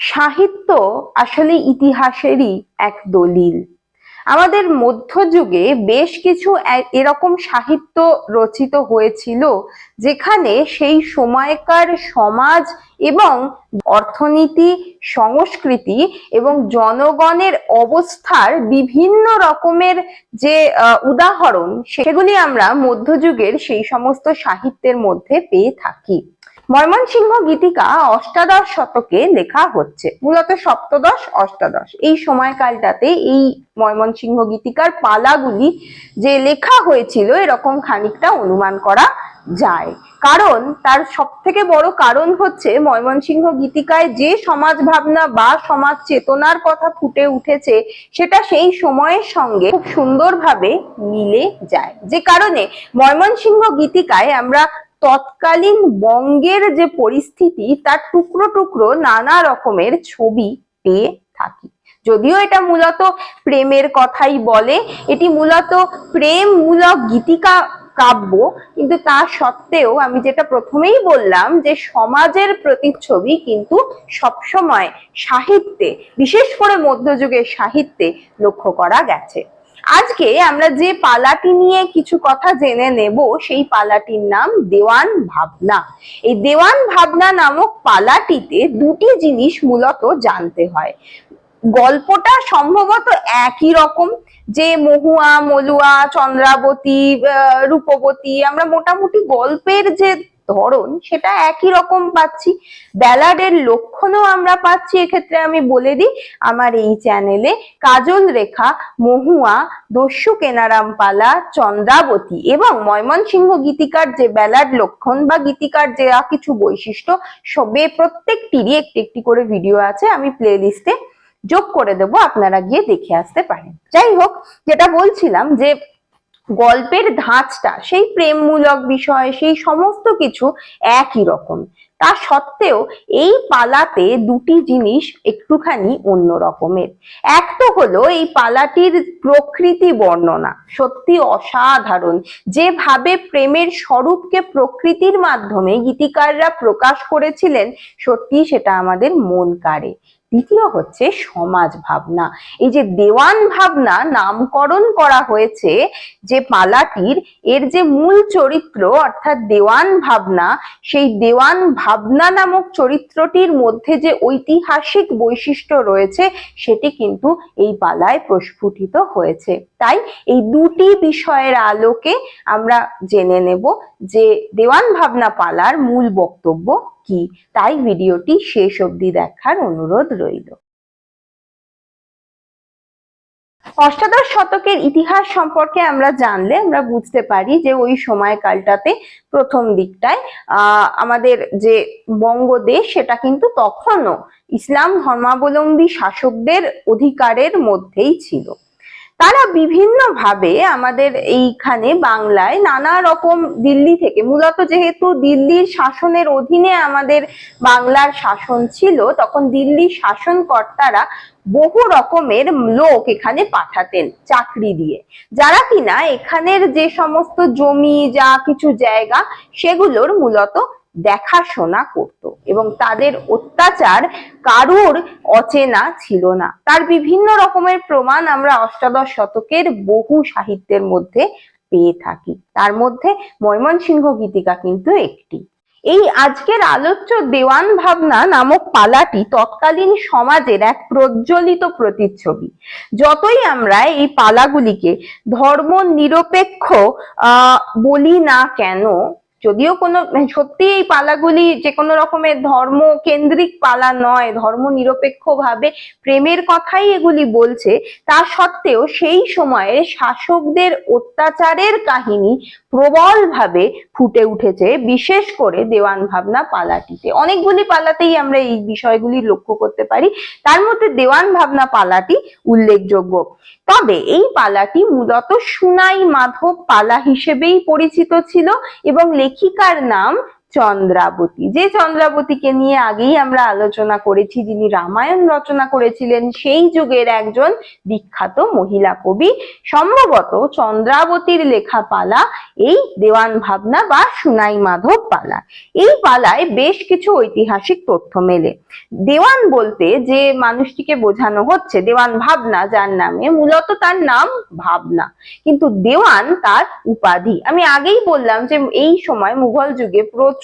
সাহিত্য আসলে ইতিহাসেরই এক দলিল। আমাদের মধ্যযুগে বেশ কিছু এরকম সাহিত্য রচিত হয়েছিল, যেখানে সেই সময়কার সমাজ এবং অর্থনীতি, সংস্কৃতি এবং জনগণের অবস্থার বিভিন্ন রকমের যে উদাহরণ, সেগুলি আমরা মধ্যযুগের সেই সমস্ত সাহিত্যের মধ্যে পেয়ে থাকি। ময়মনসিংহ গীতিকা অষ্টাদশ শতকে লেখা হচ্ছে। মূলত সপ্তদশ, অষ্টাদশ। এই সময়কালটাতে এই ময়মনসিংহ গীতিকার পালাগুলি যে লেখা হয়েছিল, এরকম খানিকটা অনুমান করা যায়। কারণ তার সব থেকে বড় কারণ হচ্ছে ময়মনসিংহ গীতিকায় যে সমাজ ভাবনা বা সমাজ চেতনার কথা ফুটে উঠেছে, সেটা সেই সময়ের সঙ্গে খুব সুন্দরভাবে মিলে যায়। যে কারণে ময়মনসিংহ গীতিকায় আমরা তৎকালীন বঙ্গের যে পরিস্থিতি, তার টুকরো টুকরো নানা রকমের ছবি পেয়ে থাকি। যদিও এটা মূলত প্রেমের কথাই বলে, এটি মূলত প্রেম মূলক গীতিকা কাব্য, কিন্তু তা সত্ত্বেও আমি যেটা প্রথমেই বললাম যে সমাজের প্রতিচ্ছবি কিন্তু সবসময় সাহিত্যে, বিশেষ করে মধ্যযুগের সাহিত্যে লক্ষ্য করা গেছে। আজকে আমরা যে পালাটি নিয়ে কিছু কথা জেনে নেব, সেই পালাটির নাম দেওয়ান ভাবনা। এই দেওয়ান ভাবনা নামক পালাটিতে দুটি জিনিস মূলত জানতে হয়। গল্পটা সম্ভবত একই রকম, যে মহুয়া, মলুয়া, চন্দ্রাবতী রূপবতী, আমরা মোটামুটি গল্পের যে ধরন, সেটা একই রকম পাচ্ছি। ব্যালাডের লক্ষণও আমরা পাচ্ছি, এক্ষেত্রে আমি বলে দিই, আমার এই চ্যানেলে কাজল রেখা, মহুয়া, দস্যু কেনারাম পালা, চন্দ্রাবতী এবং ময়মনসিংহ গীতিকার যে ব্যালাড লক্ষণ বা গীতিকার যে কিছু বৈশিষ্ট্য, সবে প্রত্যেকটিরই একটি একটি করে ভিডিও আছে, আমি প্লে লিস্টে যোগ করে দেবো, আপনারা গিয়ে দেখে আসতে পারেন। যাই হোক, যেটা বলছিলাম যে গল্পের ধাঁচটা, সেই প্রেমমূলক বিষয়, সেই সমস্ত কিছু একই রকম। তা সত্ত্বেও এই পালাতে দুটি জিনিস একটুখানি অন্য রকমের। এক তো হলো এই পালাটির প্রকৃতি বর্ণনা, সত্যি অসাধারণ। যেভাবে প্রেমের স্বরূপকে প্রকৃতির মাধ্যমে গীতিকাররা প্রকাশ করেছিলেন সত্যি সেটা আমাদের মন কাড়ে। দ্বিতীয় হচ্ছে সমাজ ভাবনা। এই যে দেওয়ান ভাবনা নামকরণ করা হয়েছে, যে পালাটির, এর যে মূল চরিত্র অর্থাৎ দেওয়ান ভাবনা, সেই দেওয়ান ভাবনা নামক চরিত্রটির মধ্যে যে ঐতিহাসিক বৈশিষ্ট্য রয়েছে, সেটি কিন্তু এই পালায় প্রস্ফুটিত হয়েছে। তাই এই দুটি বিষয়ের আলোকে আমরা জেনে নেব যে দেওয়ান ভাবনা পালার মূল বক্তব্য কি। তাই ভিডিওটি শেষ অবধি দেখার অনুরোধ রইল। অষ্টাদশ শতকের ইতিহাস সম্পর্কে আমরা জানলে আমরা বুঝতে পারি যে ওই সময়কালটাতে প্রথম দিকটায় আমাদের যে বঙ্গদেশ, সেটা কিন্তু তখনও ইসলাম ধর্মাবলম্বী শাসকদের অধিকারের মধ্যেই ছিল। তারা বিভিন্নভাবে আমাদের এইখানে বাংলায় নানা রকম দিল্লি থেকে, মূলত যেহেতু দিল্লির শাসনের অধীনে আমাদের বাংলার শাসন ছিল, তখন দিল্লির শাসনকর্তারা বহু রকমের লোক এখানে পাঠাতেন চাকরি দিয়ে। যারা কিনা এখানের যে সমস্ত জমি, যা কিছু জায়গা, সেগুলোর মূলত দেখাশোনা করত এবং তাদের অত্যাচার কারুর অচেনা ছিল না। তার বিভিন্ন রকমের প্রমাণ আমরা অষ্টাদশ শতকের বহু সাহিত্যের মধ্যে পেয়ে থাকি। তার মধ্যে ময়মনসিংহ গীতিকা কিন্তু একটি। এই আজকের আলোচ্য দেওয়ান ভাবনা নামক পালাটি তৎকালীন সমাজের এক প্রজ্বলিত প্রতিচ্ছবি। যতই আমরা এই পালাগুলিকে ধর্ম নিরপেক্ষ বলি না কেন যদিও কোনো সত্যি এই পালাগুলি যে কোনো রকমের ধর্ম কেন্দ্রিক পালা নয় ধর্ম নিরপেক্ষ ভাবে প্রেমের কথাই এগুলি বলছে, তা সত্ত্বেও সেই সময়ে শাসকদের অত্যাচারের কাহিনী প্রবলভাবে ফুটে উঠেছে, বিশেষ করে দেওয়ান ভাবনা পালাটিতে। অনেকগুলি পালাতেই আমরা এই বিষয়গুলি লক্ষ্য করতে পারি। তার মধ্যে দেওয়ান ভাবনা পালাটি উল্লেখযোগ্য। তবে এই পালাটি মূলত সুনাই মাধব পালা হিসেবেই পরিচিত ছিল এবং লেখিকার নাম চন্দ্রাবতী। যে চন্দ্রাবতীকে নিয়ে আগেই আমরা আলোচনা করেছি, যিনি রামায়ণ রচনা করেছিলেন, সেই যুগের একজন বিখ্যাত মহিলা কবি। সম্ভবত চন্দ্রাবতীর লেখা পালা এই দেওয়ান ভাবনা বা সুনাই মাধব পালা। এই পালায় বেশ কিছু ঐতিহাসিক তথ্য মেলে। দেওয়ান বলতে যে মানুষটিকে বোঝানো হচ্ছে, দেওয়ান ভাবনা, যার নামে মূলত তার নাম ভাবনা। কিন্তু দেওয়ান তার উপাধি। আমি আগেই বললাম যে এই সময় মুঘল যুগে প্রচুর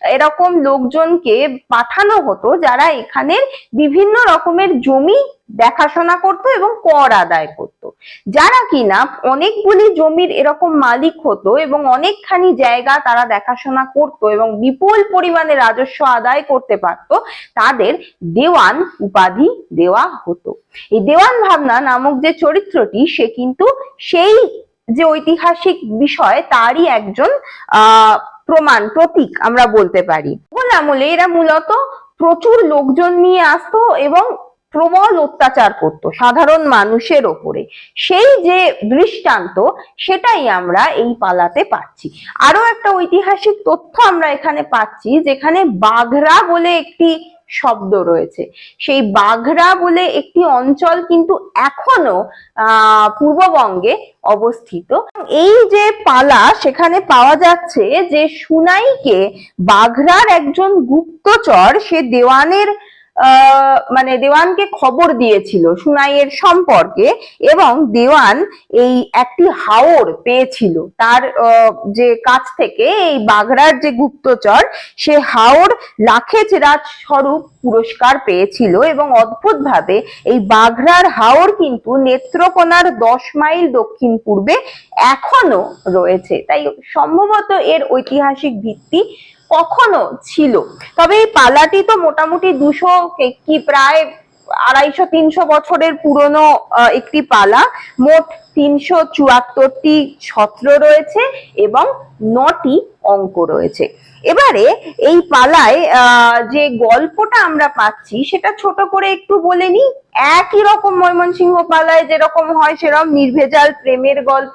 এরকম লোকজনকে পাঠানো হতো যারা এখানের বিভিন্ন রকমের জমি দেখাশোনা করত এবং কর আদায় করত। যারা কিনা অনেকগুলি জমির এরকম মালিক হতো এবং অনেকখানি জায়গা তারা দেখাশোনা করত এবং বিপুল পরিমাণে রাজস্ব আদায় করতে পারত, তাদের দেওয়ান উপাধি দেওয়া হতো। এই দেওয়ান ভাবনা নামক যে চরিত্রটি, সে কিন্তু সেই যে ঐতিহাসিক বিষয়, তারই একজন, আহ প্রমাণ, প্রতীক আমরা বলতে পারি। মোগল আমলে এরা মূলত প্রচুর লোকজন নিয়ে আসতো এবং প্রবল অত্যাচার করত সাধারণ মানুষের ওপরে। সেই যে দৃষ্টান্ত, সেটাই আমরা এই পালাতে পাচ্ছি আরও একটা ঐতিহাসিক তথ্য আমরা এখানে পাচ্ছি, যেখানে বাঘরা বলে একটি শব্দ রয়েছে। সেই বাঘরা বলে একটি অঞ্চল কিন্তু এখনও পূর্ববঙ্গে অবস্থিত। এই যে পালা সেখানে পাওয়া যাচ্ছে যে সুনাইকে বাঘরার একজন গুপ্তচর, সে দেওয়ানের আহ মানে দেওয়ানকে খবর দিয়েছিল সুনাইয়ের সম্পর্কে এবং দেওয়ান এই একটি হাওর পেয়েছিল। তার যে কাছ থেকে এই বাগড়ার যে গুপ্তচর, সে হাওর লাখেজ রাজ স্বরূপ পুরস্কার পেয়েছিল এবং অদ্ভুতভাবে এই বাঘরার হাওর কিন্তু নেত্রকোনার দশ মাইল দক্ষিণ পূর্বে এখনও রয়েছে। তাই সম্ভবত এর ঐতিহাসিক ভিত্তি কখনো ছিল। তবে এই পালাটি তো মোটামুটি দুশো কি প্রায় আড়াইশো, তিনশো বছরের পুরনো একটি পালা মোট তিনশো চুয়াত্তরটি ছত্র রয়েছে এবং নটি অঙ্ক রয়েছে। এবারে এই পালায় যে গল্পটা আমরা পাচ্ছি, সেটা ছোট করে একটু বলে নিই। একই রকম ময়মনসিংহ পালায় যেরকম হয় সেরকম নির্ভেজাল প্রেমের গল্প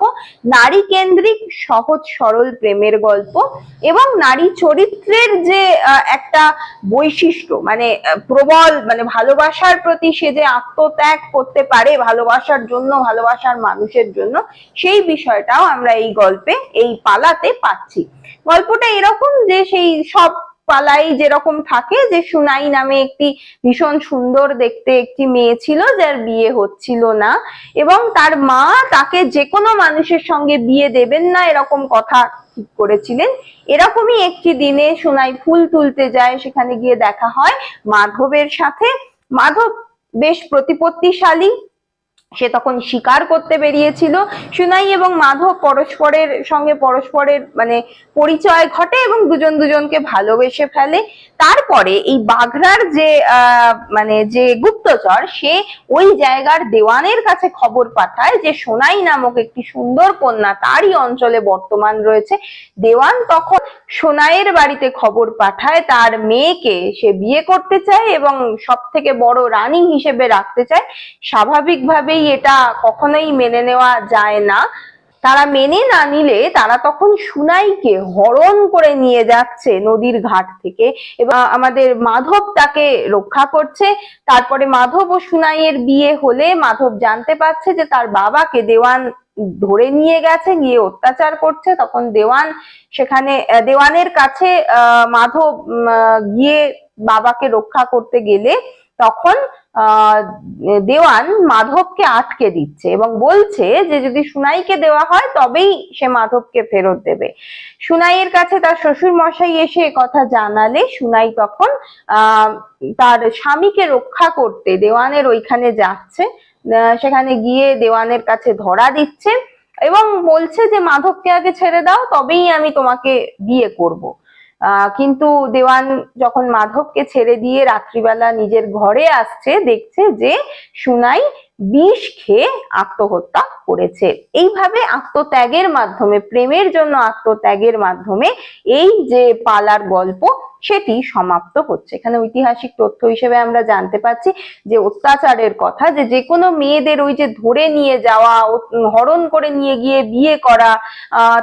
নারী কেন্দ্রিক সহজ সরল প্রেমের গল্প এবং নারী চরিত্রের যে একটা বৈশিষ্ট্য মানে প্রবল মানে ভালোবাসার প্রতি সে যে আত্মত্যাগ করতে পারে ভালোবাসার জন্য, ভালোবাসার মানুষের জন্য, সেই বিষয়টাও আমরা এই গল্পে, এই পালাতে পাচ্ছি গল্পটা এরকম যে সেই সব পালাই যেরকম থাকে যে সুনাই নামে একটি ভীষণ সুন্দর দেখতে একটি মেয়ে ছিল, যার বিয়ে হচ্ছিল না। এবং তার মা তাকে যে কোনো মানুষের সঙ্গে বিয়ে দেবেন না এরকম কথা ঠিক করেছিলেন। এরকমই একটি দিনে সোনাই ফুল তুলতে যায়, সেখানে গিয়ে দেখা হয় মাধবের সাথে। মাধব বেশ প্রতিপত্তিশালী সে তখন শিকার করতে বেরিয়েছিল। সুনাই এবং মাধব পরস্পরের সঙ্গে পরস্পরের মানে পরিচয় ঘটে এবং দুজন দুজনকে ভালোবেসে ফেলে। তারপরে এই বাঘরার যে মানে যে গুপ্তচর, সে ওই জায়গার দেওয়ানের কাছে খবর পাঠায় যে সোনাই নামক একটি সুন্দর কন্যা তারই অঞ্চলে বর্তমান রয়েছে। দেওয়ান তখন সোনাইয়ের বাড়িতে খবর পাঠায়, তার মেয়েকে সে বিয়ে করতে চায় এবং সব থেকে বড় রানী হিসেবে রাখতে চায়। স্বাভাবিকভাবেই এটা কখনোই মেনে নেওয়া যায় না। তারা মেনে না নিলে তারা তখন সুনাইকে হরণ করে নিয়ে যাচ্ছে নদীর ঘাট থেকে এবং আমাদের মাধব তাকে রক্ষা করছে। তারপরে মাধব ও সুনাইয়ের বিয়ে হলে মাধব জানতে পারছে যে তার বাবাকে দেওয়ান ধরে নিয়ে গেছে, গিয়ে অত্যাচার করছে। তখন দেওয়ান সেখানে দেওয়ানের কাছে মাধব গিয়ে বাবাকে রক্ষা করতে গেলে তখন দেওয়ান মাধবকে আটকে দিচ্ছে এবং বলছে যে যদি সুনাইকে দেওয়া হয় তবেই সে মাধবকে ফেরত দেবে। সুনাইয়ের কাছে তার শ্বশুর মশাই এসে কথা জানালে সুনাই তখন তার স্বামীকে রক্ষা করতে দেওয়ানের ওইখানে যাচ্ছে সেখানে গিয়ে দেওয়ানের কাছে ধরা দিচ্ছে এবং বলছে যে, মাধবকে আগে ছেড়ে দাও, তবেই আমি তোমাকে বিয়ে করব। কিন্তু দেওয়ান যখন মাধবকে ছেড়ে দিয়ে রাত্রিবেলা নিজের ঘরে আসছে দেখছে যে সুনাই বিষ খেয়ে আত্মহত্যা করেছে। এইভাবে আত্মত্যাগের মাধ্যমে, প্রেমের জন্য আত্মত্যাগের মাধ্যমে এই যে পালার গল্প, সেটি সমাপ্ত হচ্ছে। এখানে ঐতিহাসিক তথ্য হিসেবে আমরা জানতে পাচ্ছি যে অত্যাচারের কথা, যে যে কোনো মেয়েদের ওই যে ধরে নিয়ে যাওয়া হরণ করে নিয়ে গিয়ে বিয়ে করা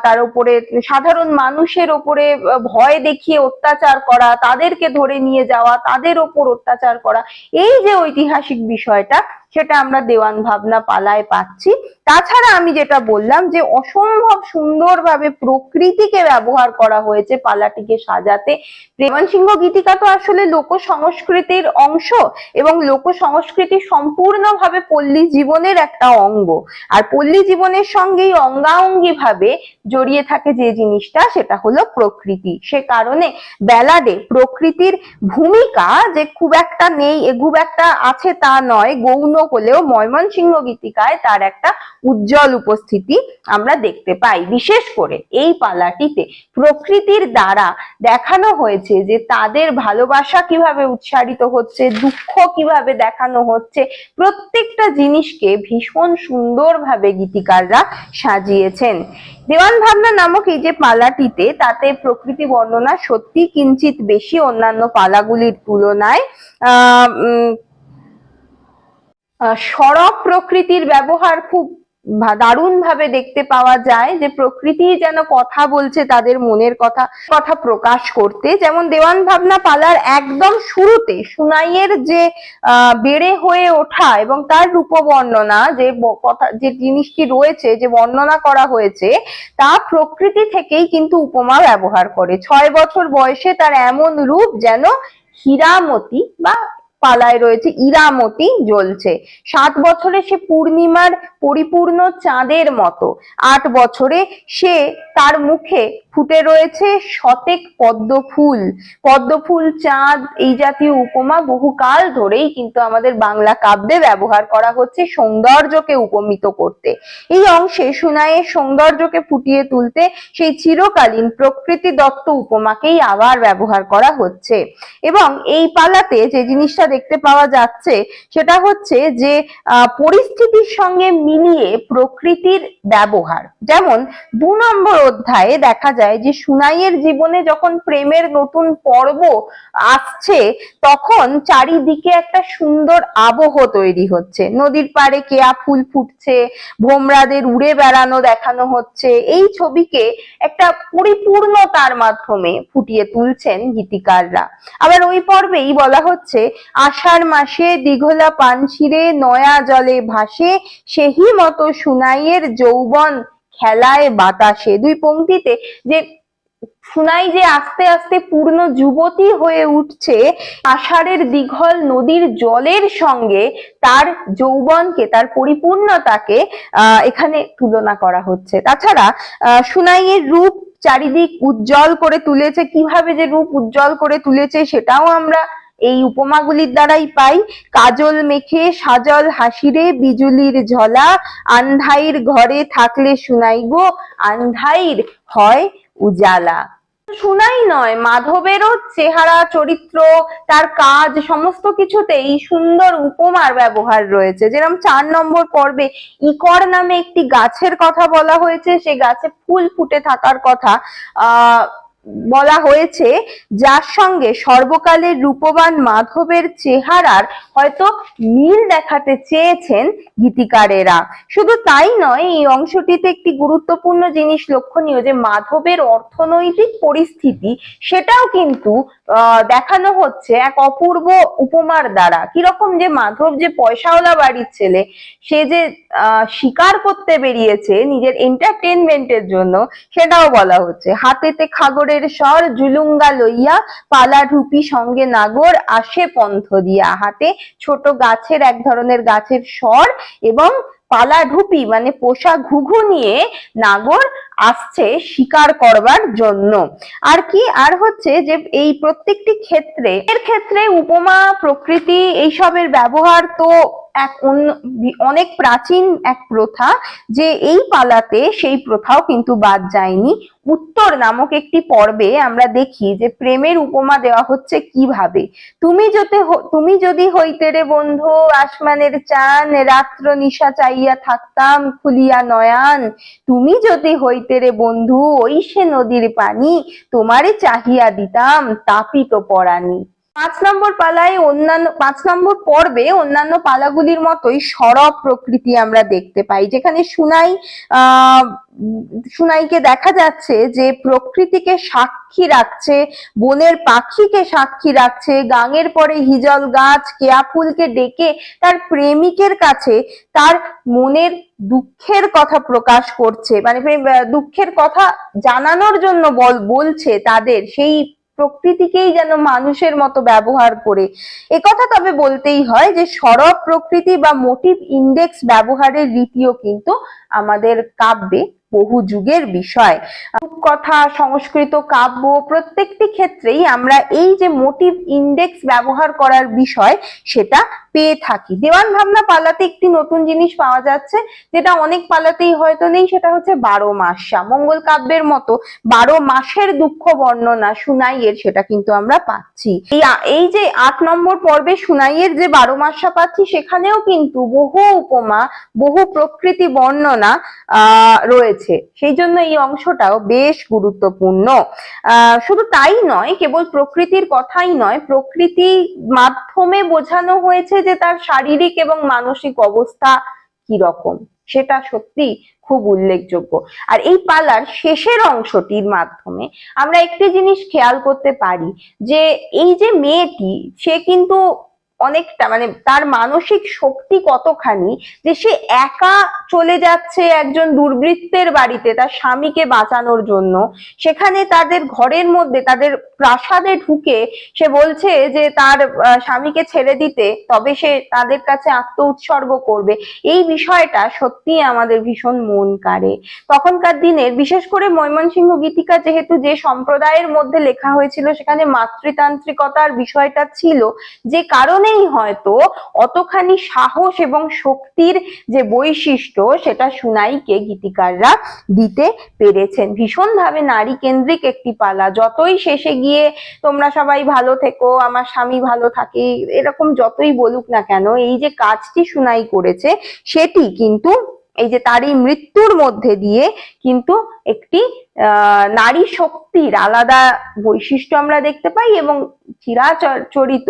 তার উপরে সাধারণ মানুষের ওপরে ভয় দেখিয়ে অত্যাচার করা, তাদেরকে ধরে নিয়ে যাওয়া, তাদের ওপর অত্যাচার করা, এই যে ঐতিহাসিক বিষয়টা সেটা আমরা দেওয়ান ভাবনা পালায় পাচ্ছি। তাছাড়া আমি যেটা বললাম যে, অসম্ভব সুন্দরভাবে প্রকৃতিকে ব্যবহার করা হয়েছে পালাটিকে সাজাতে। প্রেমান সিংহ গীতিকা তো আসলে লোক সংস্কৃতির অংশ এবং লোক সংস্কৃতি সম্পূর্ণভাবে পল্লী জীবনের একটা অঙ্গ। আর পল্লী জীবনের সঙ্গেই অঙ্গাঙ্গি ভাবে জড়িয়ে থাকে যে জিনিসটা, সেটা হলো প্রকৃতি। সে কারণে ব্যালাডে প্রকৃতির ভূমিকা যে খুব একটা নেই খুব একটা আছে তা নয়, গৌণ হলেও ময়মনসিংহ গীতিকায় তার একটা উজ্জ্বল উপস্থিতি আমরা দেখতে পাই। বিশেষ করে এই পালাটিতে প্রকৃতির দ্বারা দেখানো হয়েছে যে তাদের ভালোবাসা কীভাবে উচ্চারিত হচ্ছে, দুঃখ কীভাবে দেখানো হচ্ছে, প্রত্যেকটা জিনিসকে ভীষণ সুন্দরভাবে গীতিকাররা সাজিয়েছেন। দেওয়ান ভাবনা নামক এই যে পালাটিতে তাতে প্রকৃতি বর্ণনা সত্যি কিঞ্চিত বেশি অন্যান্য পালাগুলির তুলনায়, আহ সরব প্রকৃতির ব্যবহার খুব দারুণ ভাবে দেখতে পাওয়া যায় যে প্রকৃতি যেন কথা বলছে তাদের মনের কথা কথা প্রকাশ করতে। যেমন দেওয়ান ভাবনা পালার একদম শুরুতে সুনাইয়ের যে বেড়ে হয়ে ওঠা এবং তার রূপ বর্ণনা যে কথা, যে জিনিসটি রয়েছে, যে বর্ণনা করা হয়েছে, তা প্রকৃতি থেকেই কিন্তু উপমা ব্যবহার করে। ছয় বছর বয়সে তার এমন রূপ যেন হীরামতি বা পালায় রয়েছে, ইরামতি জ্বলছে। সাত বছরে সে পূর্ণিমার পরিপূর্ণ চাঁদের মতো। আট বছরে সে তার মুখে ফুটে রয়েছে শতেক পদ্ম ফুল। পদ্ম ফুল, চাঁদ এই জাতীয় উপমা বহুকাল ধরেই কিন্তু আমাদের বাংলা কাব্যে ব্যবহার করা হচ্ছে সৌন্দর্যকে উপমিত করতে। এই অংশে সুনায়ের সৌন্দর্যকে ফুটিয়ে তুলতে সেই চিরকালীন প্রকৃতি দত্ত উপমাকেই আবার ব্যবহার করা হচ্ছে। এবং এই পালাতে যে জিনিসটা দেখতে পাওয়া যাচ্ছে সেটা হচ্ছে যে পরিস্থিতির সঙ্গে মিলিয়ে প্রকৃতির ব্যবহার। যেমন দু নম্বর অধ্যায়ে দেখা যায় যে, সুনাইয়ের জীবনে যখন প্রেমের নতুন পর্ব আসছে, তখন চারিদিকে একটা সুন্দর আবহ তৈরি হচ্ছে। নদীর পাড়ে কেয়া ফুল ফুটছে, ভোমরাদের উড়ে বেড়ানো দেখানো হচ্ছে। এই ছবিকে একটা পরিপূর্ণতার মাধ্যমে ফুটিয়ে তুলছেন গীতিকাররা। আবার ওই পর্বেই বলা হচ্ছে আষাঢ় মাসে দীঘলা পানশিরে নয়া জলে ভাসে, সেহি মতো সুনাইয়ের যৌবন খেলায় বাতাসে। দুই পংক্তিতে যে সুনাই যে আস্তে আস্তে পূর্ণ যুবতী হয়ে উঠছে, আষাঢ়ের দীঘল নদীর জলের সঙ্গে তার যৌবনকে, তার পরিপূর্ণতাকে এখানে তুলনা করা হচ্ছে। তাছাড়া সুনাইয়ের রূপ চারিদিক উজ্জ্বল করে তুলেছে। কীভাবে যে রূপ উজ্জ্বল করে তুলেছে সেটাও আমরা এই উপমাগুলির দ্বারাই পাই। কাজল মেখে, সাজল হাসিরে, বিজুলির ঝলা, আন্ধাইর ঘরে থাকলে শুনাই গো, আন্ধাইর হয় উজালা। শুনাই নয়, মাধবেরও চেহারা, চরিত্র, তার কাজ, সমস্ত কিছুতেই সুন্দর উপমার ব্যবহার রয়েছে। যেরকম চার নম্বর পর্বে, ইকর নামে একটি গাছের কথা বলা হয়েছে, সে গাছে ফুল ফুটে থাকার কথা। আহ বলা হয়েছে, যার সঙ্গে সর্বকালের রূপবান মাধবের চেহারার হয়তো মিল দেখাতে চেয়েছেন গীতিকারেরা। শুধু তাই নয়, এই অংশটিতে একটি গুরুত্বপূর্ণ জিনিস লক্ষণীয় যে মাধবের অর্থনৈতিক পরিস্থিতি, সেটাও কিন্তু দেখানো হচ্ছে এক অপূর্ব উপমার দ্বারা। কীরকম যে মাধব যে পয়সাওয়ালা বাড়ির ছেলে, সে যে শিকার করতে বেরিয়েছে নিজের এন্টারটেনমেন্টের জন্য, সেটাও বলা হচ্ছে। হাতেতে খাগরের স্বর জুলুঙ্গা লইয়া পালা ঢুপি সঙ্গে নাগর আসে পন্থ দিয়া। হাতে ছোট গাছের এক ধরনের গাছের স্বর এবং পালা ঢুপি মানে পোষা ঘুঘু নিয়ে নাগর আসছে শিকার করবার জন্য। আর কি? আর হচ্ছে যে এই প্রত্যেকটি ক্ষেত্রে, এর ক্ষেত্রে উপমা, প্রকৃতি, এইসবের ব্যবহার তো এক অনেক প্রাচীন এক প্রথা যে এই পালাতে সেই প্রথাও কিন্তু বাদ যায়নি। উত্তর নামক একটি পর্বে আমরা দেখি যে প্রেমের উপমা দেওয়া হচ্ছে কীভাবে? তুমি যদি তুমি যদি হইতে রে বন্ধু, আসমানের চান, রাত্র নিশা চাইয়া থাকতাম, খুলিয়া নয়ান। তুমি যদি হইতে রে বন্ধু ওই সে নদীর পানি, তোমারে চাহিয়া দিতাম তাপিত পরাণী। পাঁচ নম্বর পালায় অন্যান্য, পাঁচ নম্বর পর্বে অন্যান্য পালাগুলির মতোই সরব প্রকৃতি আমরা দেখতে পাই। যেখানে সুনাই সুনাইকে দেখা যাচ্ছে যে প্রকৃতিকে সাক্ষী রাখছে, বনের পাখিকে সাক্ষী রাখছে, গাঙের পরে হিজল গাছ, কেয়া ফুলকে ডেকে তার প্রেমিকের কাছে তার মনের দুঃখের কথা প্রকাশ করছে। মানে দুঃখের কথা জানানোর জন্য বল, বলছে তাদের সেই প্রকৃতিকেই যেন মানুষের মতো ব্যবহার করে। একথা তবে বলতেই হয় যে, সরব প্রকৃতি বা মোটিভ ইন্ডেক্স ব্যবহারের রীতিও কিন্তু আমাদের কাব্যে বহু যুগের বিষয়। কথা সংস্কৃত, কাব্য প্রত্যেকটি ক্ষেত্রেই আমরা এই যে মোটিভ ইন্ডেক্স ব্যবহার করার বিষয়, সেটা পেয়ে থাকি। দেওয়ান ভাবনা পালাতে একটি নতুন জিনিস পাওয়া যাচ্ছে, যেটা অনেক পালাতেই হয়তো নেই, সেটা হচ্ছে বারো মাসা। মঙ্গল কাব্যের মতো বারো মাসের দুঃখ বর্ণনা সুনাইয়ের সেটা কিন্তু আমরা পাচ্ছি। এই যে আট নম্বর পর্বে সুনাইয়ের যে বারো মাসা পাচ্ছি, সেখানেও কিন্তু বহু উপমা, বহু প্রকৃতি বর্ণনা আহ রয়েছে সেই জন্য এই অংশটাও বেশ গুরুত্বপূর্ণ। শুধু তাই নয়, কেবল প্রকৃতির কথাই নয়, প্রকৃতি মাধ্যমে বোঝানো হয়েছে যে তার শারীরিক এবং মানসিক অবস্থা কি রকম সেটা সত্যি খুব উল্লেখযোগ্য। আর এই পালার শেষের অংশটির মাধ্যমে আমরা একটি জিনিস খেয়াল করতে পারি যে এই যে মেয়েটি, সে কিন্তু অনেকটা মানে তার মানসিক শক্তি কতখানি যে সে একা চলে যাচ্ছে একজন দুর্বৃত্তের বাড়িতে তার স্বামীকে বাঁচানোর জন্য। সেখানে তাদের ঘরের মধ্যে, তাদের প্রাসাদে ঢুকে সে বলছে যে তার স্বামীকে ছেড়ে দিতে, তবে সে তাদের কাছে আত্ম উৎসর্গ করবে। এই বিষয়টা সত্যি আমাদের ভীষণ মন কাড়ে। তখনকার দিনের বিশেষ করে ময়মনসিংহ গীতিকা যেহেতু যে সম্প্রদায়ের মধ্যে লেখা হয়েছিল, সেখানে মাতৃতান্ত্রিকতার বিষয়টা ছিল, যে কারণেই হয়তো অতখানি সাহস এবং শক্তির যে বৈশিষ্ট্য সেটা সুনাইকে গীতিকাররা দিতে পেরেছেন। ভীষণভাবে নারী কেন্দ্রিক একটি পালা। যতই শেষে গিয়ে তোমরা সবাই ভালো থেকো, আমার স্বামী ভালো থাকে, এরকম যতই বলুক না কেন, এই যে কাজটি সুনাই করেছে, সেটি কিন্তু এই যে তার এই মৃত্যুর মধ্যে দিয়ে কিন্তু একটি নারী শক্তির আলাদা বৈশিষ্ট্য আমরা দেখতে পাই এবং চিরাচরিত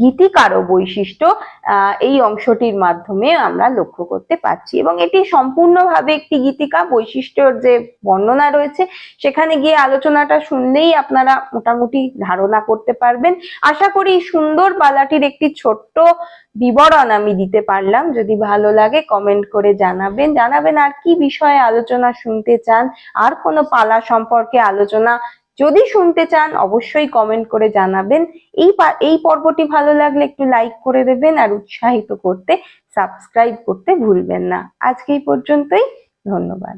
গীতিকারও বৈশিষ্ট্য এই অংশটির মাধ্যমে আমরা লক্ষ্য করতে পারছি। এবং এটি সম্পূর্ণভাবে একটি গীতিকা বৈশিষ্ট্যর যে বর্ণনা রয়েছে, সেখানে গিয়ে আলোচনাটা শুনলেই আপনারা মোটামুটি ধারণা করতে পারবেন। আশা করি সুন্দর পালাটির একটি ছোট্ট বিবরণ আমি দিতে পারলাম। যদি ভালো লাগে কমেন্ট করে জানাবেন। জানাবেন আর কি বিষয়ে আলোচনা শুনতে চান, আর কোনো পালা সম্পর্কে আলোচনা যদি শুনতে চান, অবশ্যই কমেন্ট করে জানাবেন। এই এই পর্বটি ভালো লাগলে একটু লাইক করে দেবেন আর উৎসাহিত করতে সাবস্ক্রাইব করতে ভুলবেন না। আজকে এই পর্যন্তই, ধন্যবাদ।